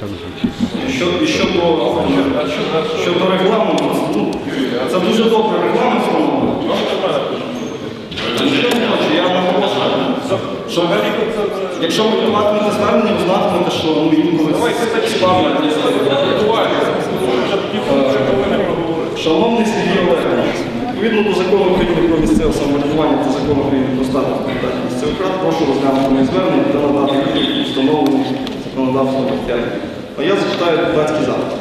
так звучить. Що, і щодо, щодо регламенту, ну, це дуже добре регламент встановлений. Я наголошую, що якщо ви готуватимете звернення, ви знатимете, що ну, інколи ставлять. Шановний Сергій Олегович, відповідно до закону України про місцеве самоврядування та закону України про статус депутатів місцевих рад, прошу розглянути моє звернення та надати відповідь законодавством матеріалів. А я зачитаю депутатський запит.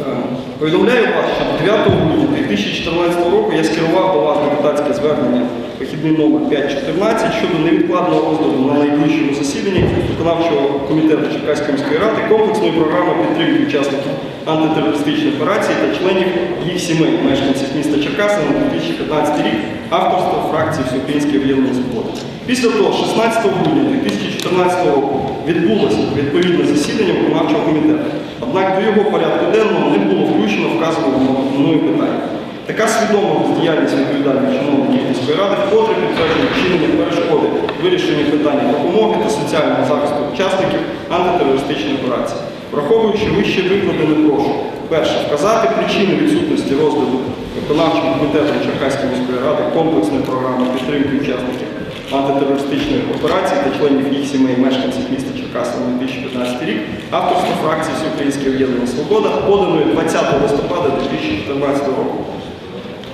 Е, Повідомляю вас, що 9 грудня 2014 року я скерував до вас депутатське звернення вихідний номер 514 щодо невідкладного розгляду на найближчому засіданні виконавчого комітету Черкаської міської ради комплексної програми підтримки учасників антитерористичної операції та членів їх сімей, мешканців міста Черкаси на 2015 рік авторства фракції Всеукраїнської об'єднаної свободи. Після того, 16 грудня 2014 року, відбулося відповідне засідання виконавчого комітету. Однак до його порядку денного не було включено вказаного мною питання. Така свідома бездіяльність відповідальних чиновників міської ради вкотре підтверджує вчинення перешкоди вирішенню питання допомоги та соціального захисту учасників антитерористичної операції. Враховуючи вище викладене, прошу перше вказати причини відсутності розгляду виконавчим комітетом Черкаської міської ради комплексної програми підтримки учасників антитерористичної операції та членів їх сімей мешканців міста Черкаси на 2015 рік авторство фракції Всеукраїнське об'єднання Свобода поданої 20 листопада 2014 року.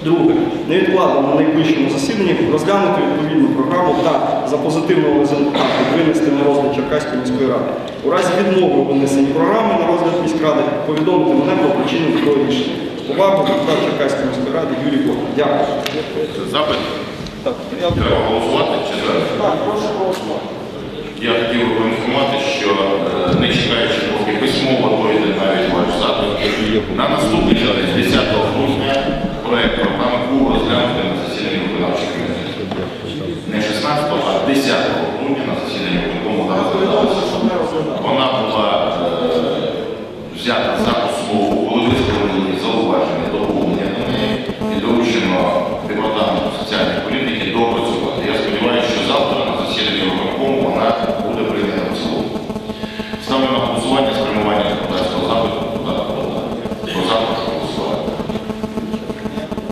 Друге, невідкладно на найближчому засіданні розглянути відповідну програму та за позитивного результату винести на розгляд Черкаської міської ради. У разі відмови у винесенні програми на розгляд міськради повідомити мене про причину такого рішення. Увагу депутат Черкаської міської ради Юрій Бог. Дякую. Запит Так, я треба голосувати чи зараз? так, прошу голосувати. Я хотів би поінформувати, що е, не чекаючи, поки письмово дойде навіть ваш запит, на наступний день, 10 грудня, проект програми був розглянутий на засіданні виконавчого комітету. Не 16, а 10 грудня на засіданні виконкому розглядалася. Вона була е, взята за основу